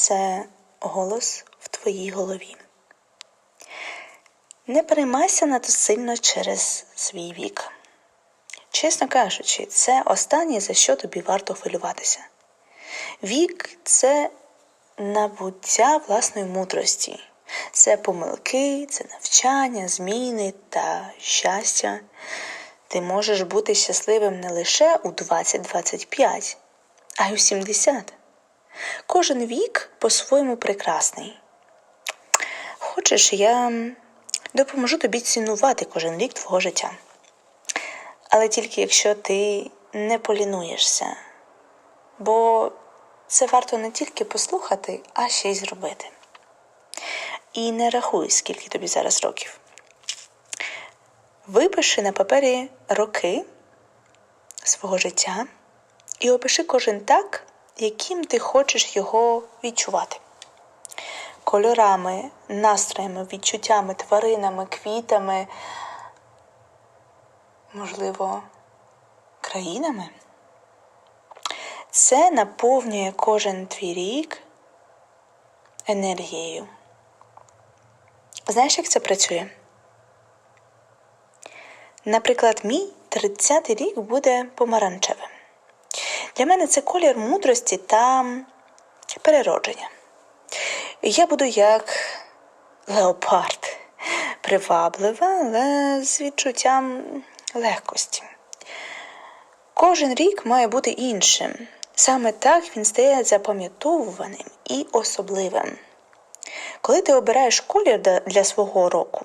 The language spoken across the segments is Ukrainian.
це голос в твоїй голові. Не переймайся надто сильно через свій вік. Чесно кажучи, це останнє, за що тобі варто хвилюватися. Вік це набуття власної мудрості, це помилки, це навчання, зміни та щастя. Ти можеш бути щасливим не лише у 20-25, а й у 70. Кожен вік по-своєму прекрасний. Хочеш, я допоможу тобі цінувати кожен рік твого життя. Але тільки якщо ти не полінуєшся. Бо це варто не тільки послухати, а ще й зробити. І не рахуй, скільки тобі зараз років. Випиши на папері роки свого життя і опиши кожен так, яким ти хочеш його відчувати. Кольорами, настроями, відчуттями, тваринами, квітами, можливо, країнами. Це наповнює кожен твій рік енергією. Знаєш, як це працює? Наприклад, мій 30-й рік буде помаранчевим. Для мене це колір мудрості та переродження. Я буду як леопард, приваблива, але з відчуттям легкості. Кожен рік має бути іншим. Саме так він стає запам'ятовуваним і особливим. Коли ти обираєш колір для свого року,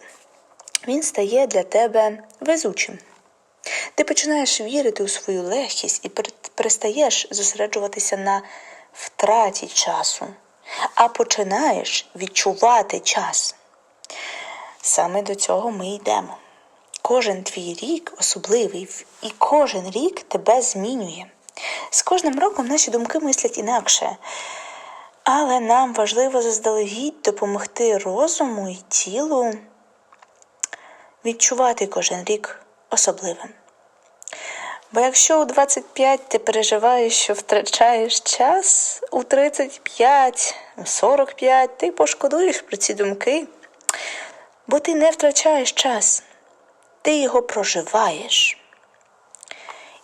він стає для тебе везучим. Ти починаєш вірити у свою легкість і перестаєш зосереджуватися на втраті часу, а починаєш відчувати час. Саме до цього ми йдемо. Кожен твій рік особливий, і кожен рік тебе змінює. З кожним роком наші думки мислять інакше, але нам важливо заздалегідь допомогти розуму і тілу відчувати кожен рік особливим. Бо якщо у 25 ти переживаєш, що втрачаєш час, у 35, у 45 ти пошкодуєш про ці думки, бо ти не втрачаєш час, ти його проживаєш.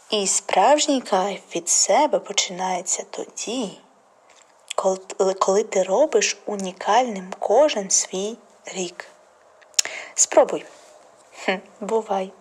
І справжній кайф від себе починається тоді, коли ти робиш унікальним кожен свій рік. Спробуй. Хм, Бувай!